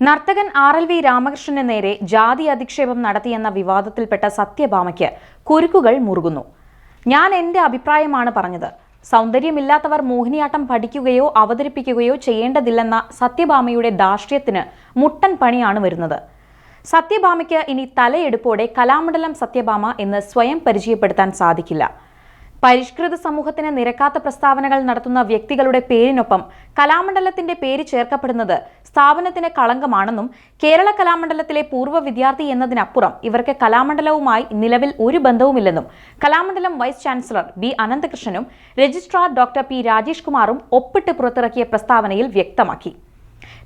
നർത്തകൻ R L V രാമകൃഷ്ണന് നേരെ ജാതി അധിക്ഷേപം നടത്തിയെന്ന വിവാദത്തിൽപ്പെട്ട സത്യഭാമയ്ക്ക് കുരുക്കുകൾ മുറുകുന്നു. ഞാൻ എന്റെ അഭിപ്രായമാണ് പറഞ്ഞത്. സൗന്ദര്യമില്ലാത്തവർ മോഹിനിയാട്ടം പഠിക്കുകയോ അവതരിപ്പിക്കുകയോ ചെയ്യേണ്ടതില്ലെന്ന സത്യഭാമയുടെ ദാർഷ്ട്യത്തിന് മുട്ടൻ പണിയാണ് വരുന്നത്. സത്യഭാമയ്ക്ക് ഇനി തലയെടുപ്പോടെ കലാമണ്ഡലം സത്യഭാമ എന്ന് സ്വയം പരിചയപ്പെടുത്താൻ സാധിക്കില്ല. പരിഷ്കൃത സമൂഹത്തിന് നിരക്കാത്ത പ്രസ്താവനകൾ നടത്തുന്ന വ്യക്തികളുടെ പേരിനൊപ്പം കലാമണ്ഡലത്തിന്റെ പേര് ചേർക്കപ്പെടുന്നത് സ്ഥാപനത്തിന് കളങ്കമാണെന്നും കേരള കലാമണ്ഡലത്തിലെ പൂർവ വിദ്യാർത്ഥി എന്നതിനപ്പുറം ഇവർക്ക് കലാമണ്ഡലവുമായി നിലവിൽ ഒരു ബന്ധവുമില്ലെന്നും കലാമണ്ഡലം വൈസ് ചാൻസലർ ബി അനന്തകൃഷ്ണനും രജിസ്ട്രാർ ഡോക്ടർ പി രാജേഷ് കുമാറും ഒപ്പിട്ട് പുറത്തിറക്കിയ പ്രസ്താവനയിൽ വ്യക്തമാക്കി.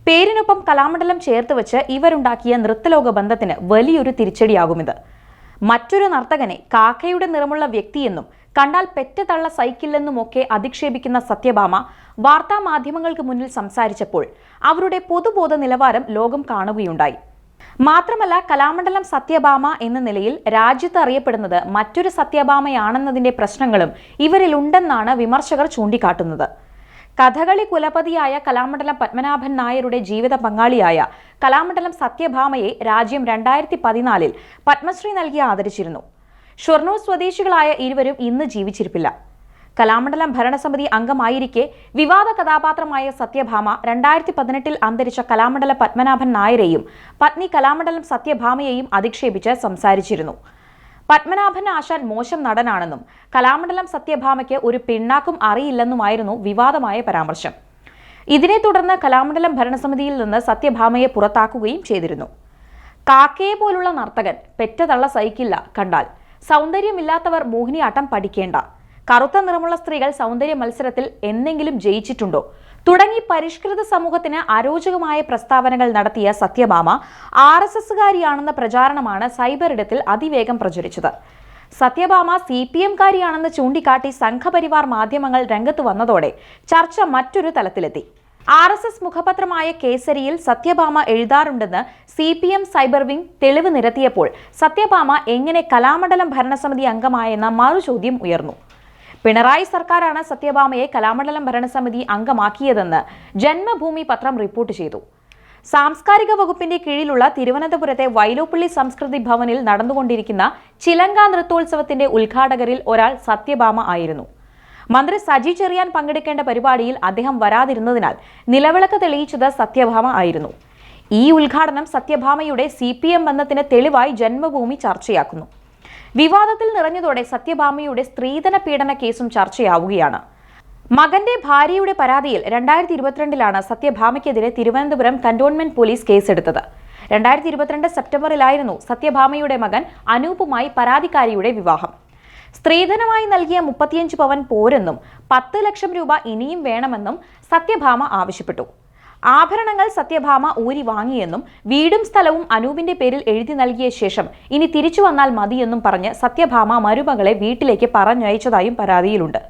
പേരിനൊപ്പം കലാമണ്ഡലം ചേർത്ത് വെച്ച് ഇവരുണ്ടാക്കിയ നൃത്തലോക ബന്ധത്തിന് വലിയൊരു തിരിച്ചടിയാകുമിത് മറ്റൊരു നർത്തകനെ കാക്കയുടെ നിറമുള്ള വ്യക്തിയെന്നും കണ്ടാൽ പെറ്റതള്ള സൈക്കിളിലെന്നുമൊക്കെ അധിക്ഷേപിക്കുന്ന സത്യഭാമ വാർത്താ മാധ്യമങ്ങൾക്ക് മുന്നിൽ സംസാരിച്ചപ്പോൾ അവരുടെ പൊതുബോധ നിലവാരം ലോകം കാണുകയുണ്ടായി. മാത്രമല്ല കലാമണ്ഡലം സത്യഭാമ എന്ന നിലയിൽ രാജ്യത്ത് അറിയപ്പെടുന്നത് മറ്റൊരു സത്യഭാമയാണെന്നതിന്റെ പ്രശ്നങ്ങളും ഇവരിലുണ്ടെന്നാണ് വിമർശകർ ചൂണ്ടിക്കാട്ടുന്നത്. കഥകളി കുലപതിയായ കലാമണ്ഡലം പത്മനാഭൻ നായരുടെ ജീവിത പങ്കാളിയായ കലാമണ്ഡലം സത്യഭാമയെ രാജ്യം രണ്ടായിരത്തി പതിനാലിൽ പത്മശ്രീ നൽകി ആദരിച്ചിരുന്നു. ഷൊർണൂർ സ്വദേശികളായ ഇരുവരും ഇന്ന് ജീവിച്ചിരിപ്പില്ല. കലാമണ്ഡലം ഭരണസമിതി അംഗമായിരിക്കെ വിവാദ കഥാപാത്രമായ സത്യഭാമ രണ്ടായിരത്തി പതിനെട്ടിൽ അന്തരിച്ച കലാമണ്ഡലം പത്മനാഭൻ നായരെയും പത്നി കലാമണ്ഡലം സത്യഭാമയെയും അധിക്ഷേപിച്ച് സംസാരിച്ചിരുന്നു. പത്മനാഭൻ ആശാൻ മോശം നടനാണെന്നും കലാമണ്ഡലം സത്യഭാമയ്ക്ക് ഒരു പിണ്ണാക്കും അറിയില്ലെന്നുമായിരുന്നു വിവാദമായ പരാമർശം. ഇതിനെ തുടർന്ന് കലാമണ്ഡലം ഭരണസമിതിയിൽ നിന്ന് സത്യഭാമയെ പുറത്താക്കുകയും ചെയ്തിരുന്നു. കാക്കയെ പോലുള്ള നർത്തകൻ പെറ്റതള്ള സഹിക്കില്ല കണ്ടാൽ. സൗന്ദര്യമില്ലാത്തവർ മോഹിനിയാട്ടം പഠിക്കേണ്ട. കറുത്ത നിറമുള്ള സ്ത്രീകൾ സൗന്ദര്യ മത്സരത്തിൽ എന്നെങ്കിലും ജയിച്ചിട്ടുണ്ടോ? തുടങ്ങി പരിഷ്കൃത സമൂഹത്തിന് അരോചകമായ പ്രസ്താവനകൾ നടത്തിയ സത്യഭാമ ആർ എസ് എസുകാരിയാണെന്ന പ്രചാരണമാണ് സൈബറിടത്തിൽ അതിവേഗം പ്രചരിച്ചത്. സത്യഭാമ സി പി എംകാരിയാണെന്ന് ചൂണ്ടിക്കാട്ടി സംഘപരിവാർ മാധ്യമങ്ങൾ രംഗത്ത് വന്നതോടെ ചർച്ച മറ്റൊരു തലത്തിലെത്തി. ആർ എസ് എസ് മുഖപത്രമായ കേസരിയിൽ Satyabhama എഴുതാറുണ്ടെന്ന് C P M cyber wing തെളിവ് നിരത്തിയപ്പോൾ സത്യഭാമ എങ്ങനെ കലാമണ്ഡലം ഭരണസമിതി അംഗമായെന്ന മറുചോദ്യം ഉയർന്നു. പിണറായി സർക്കാരാണ് സത്യഭാമയെ കലാമണ്ഡലം ഭരണസമിതി അംഗമാക്കിയതെന്ന് ജന്മഭൂമി പത്രം റിപ്പോർട്ട് ചെയ്തു. സാംസ്കാരിക വകുപ്പിന്റെ കീഴിലുള്ള തിരുവനന്തപുരത്തെ വൈലോപ്പള്ളി സംസ്കൃതി ഭവനിൽ നടന്നുകൊണ്ടിരിക്കുന്ന ചിലങ്ക നൃത്തോത്സവത്തിന്റെ ഉദ്ഘാടകരിൽ ഒരാൾ സത്യഭാമ ആയിരുന്നു. മന്ത്രി സജി ചെറിയാൻ പങ്കെടുക്കേണ്ട പരിപാടിയിൽ അദ്ദേഹം വരാതിരുന്നതിനാൽ നിലവിളക്ക് തെളിയിച്ചത് സത്യഭാമ ആയിരുന്നു. ഈ ഉദ്ഘാടനം സത്യഭാമയുടെ സി പി എം ബന്ധത്തിന് തെളിവായി ജന്മഭൂമി ചർച്ചയാക്കുന്നു. വിവാദത്തിൽ നിറഞ്ഞതോടെ സത്യഭാമയുടെ സ്ത്രീധന പീഡന കേസും ചർച്ചയാവുകയാണ്. മകന്റെ ഭാര്യയുടെ പരാതിയിൽ രണ്ടായിരത്തി ഇരുപത്തിരണ്ടിലാണ് സത്യഭാമയ്ക്കെതിരെ തിരുവനന്തപുരം കന്റോൺമെന്റ് പോലീസ് കേസെടുത്തത്. രണ്ടായിരത്തി ഇരുപത്തിരണ്ട് സെപ്റ്റംബറിലായിരുന്നു സത്യഭാമയുടെ മകൻ അനൂപുമായി പരാതിക്കാരിയുടെ വിവാഹം. സ്ത്രീധനമായി നൽകിയ മുപ്പത്തിയഞ്ച് പവൻ പോരെന്നും പത്ത് ലക്ഷം രൂപ ഇനിയും വേണമെന്നും സത്യഭാമ ആവശ്യപ്പെട്ടു. ആഭരണങ്ങൾ സത്യഭാമ ഊരി വാങ്ങിയെന്നും വീടും സ്ഥലവും അനൂപിന്റെ പേരിൽ എഴുതി നൽകിയ ശേഷം ഇനി തിരിച്ചു വന്നാൽ മതിയെന്നും പറഞ്ഞ് സത്യഭാമ മരുമകളെ വീട്ടിലേക്ക് പറഞ്ഞയച്ചതായും പരാതിയിലുണ്ട്.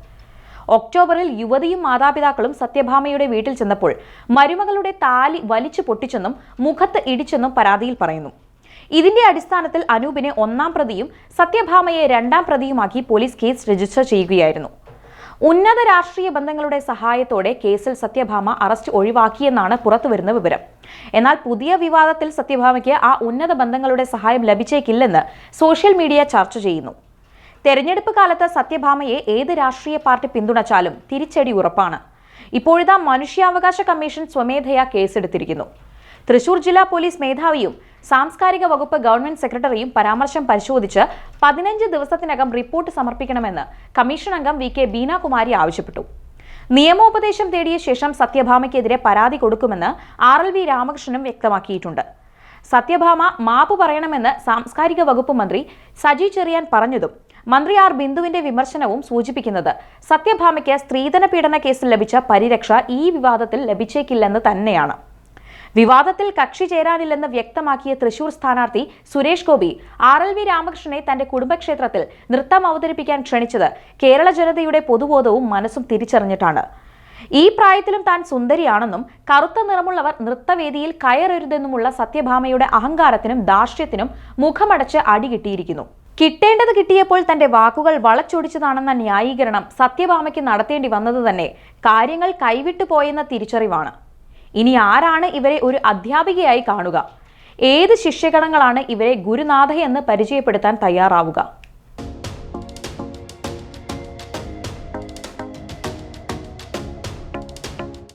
ഒക്ടോബറിൽ യുവതിയും മാതാപിതാക്കളും സത്യഭാമയുടെ വീട്ടിൽ ചെന്നപ്പോൾ മരുമകളുടെ താലി വലിച്ചു പൊട്ടിച്ചെന്നും മുഖത്ത് ഇടിച്ചെന്നും പരാതിയിൽ പറയുന്നു. ഇതിന്റെ അടിസ്ഥാനത്തിൽ അനൂപിനെ ഒന്നാം പ്രതിയും സത്യഭാമയെ രണ്ടാം പ്രതിയുമാക്കി പോലീസ് കേസ് രജിസ്റ്റർ ചെയ്യുകയായിരുന്നു. ഉന്നത രാഷ്ട്രീയ ബന്ധങ്ങളുടെ സഹായത്തോടെ കേസിൽ സത്യഭാമ അറസ്റ്റ് ഒഴിവാക്കിയെന്നാണ് പുറത്തുവരുന്ന വിവരം. എന്നാൽ പുതിയ വിവാദത്തിൽ സത്യഭാമയ്ക്ക് ആ ഉന്നത ബന്ധങ്ങളുടെ സഹായം ലഭിച്ചേക്കില്ലെന്ന് സോഷ്യൽ മീഡിയ ചർച്ച ചെയ്യുന്നു. തെരഞ്ഞെടുപ്പ് കാലത്ത് സത്യഭാമയെ ഏത് രാഷ്ട്രീയ പാർട്ടി പിന്തുണച്ചാലും തിരിച്ചടി ഉറപ്പാണ്. ഇപ്പോഴിതാ മനുഷ്യാവകാശ കമ്മീഷൻ സ്വമേധയാ കേസെടുത്തിരിക്കുന്നു. തൃശൂർ ജില്ലാ പോലീസ് മേധാവിയും സാംസ്കാരിക വകുപ്പ് ഗവൺമെന്റ് സെക്രട്ടറിയും പരാമർശം പരിശോധിച്ച് പതിനഞ്ച് ദിവസത്തിനകം റിപ്പോർട്ട് സമർപ്പിക്കണമെന്ന് കമ്മീഷൻ അംഗം വി കെ ബീനാകുമാരി ആവശ്യപ്പെട്ടു. നിയമോപദേശം തേടിയ ശേഷം സത്യഭാമയ്ക്കെതിരെ പരാതി കൊടുക്കുമെന്ന് ആർ എൽ വി രാമകൃഷ്ണനും വ്യക്തമാക്കിയിട്ടുണ്ട്. സത്യഭാമ മാപ്പ് പറയണമെന്ന് സാംസ്കാരിക വകുപ്പ് മന്ത്രി സജി ചെറിയാൻ പറഞ്ഞതും മന്ത്രി ആർ ബിന്ദുവിന്റെ വിമർശനവും സൂചിപ്പിക്കുന്നത് സത്യഭാമയ്ക്ക് സ്ത്രീധന പീഡന കേസിൽ ലഭിച്ച പരിരക്ഷ ഈ വിവാദത്തിൽ ലഭിച്ചേക്കില്ലെന്ന് തന്നെയാണ്. വിവാദത്തിൽ കക്ഷി ചേരാനില്ലെന്ന് വ്യക്തമാക്കിയ തൃശൂർ സ്ഥാനാർത്ഥി Suresh Gopi R L V രാമകൃഷ്ണനെ തന്റെ കുടുംബക്ഷേത്രത്തിൽ നൃത്തം അവതരിപ്പിക്കാൻ ക്ഷണിച്ചത് കേരള ജനതയുടെ പൊതുബോധവും മനസ്സും തിരിച്ചറിഞ്ഞിട്ടാണ്. ഈ പ്രായത്തിലും താൻ സുന്ദരിയാണെന്നും കറുത്ത നിറമുള്ളവർ നൃത്തവേദിയിൽ കയറരുതെന്നുമുള്ള സത്യഭാമയുടെ അഹങ്കാരത്തിനും ദാർഷ്ട്യത്തിനും മുഖമടച്ച് അടികിട്ടിയിരിക്കുന്നു കിട്ടേണ്ടത് കിട്ടിയപ്പോൾ തന്റെ വാക്കുകൾ വളച്ചൊടിച്ചതാണെന്ന ന്യായീകരണം സത്യഭാമയ്ക്ക് നടത്തേണ്ടി വന്നത് തന്നെ കാര്യങ്ങൾ കൈവിട്ടു പോയെന്ന തിരിച്ചറിവാണ്. ഇനി ആരാണ് ഇവരെ ഒരു അധ്യാപികയായി കാണുക? ഏത് ശിഷ്യഗണങ്ങളാണ് ഇവരെ ഗുരുനാഥയെന്ന് പരിചയപ്പെടുത്താൻ തയ്യാറാവുക?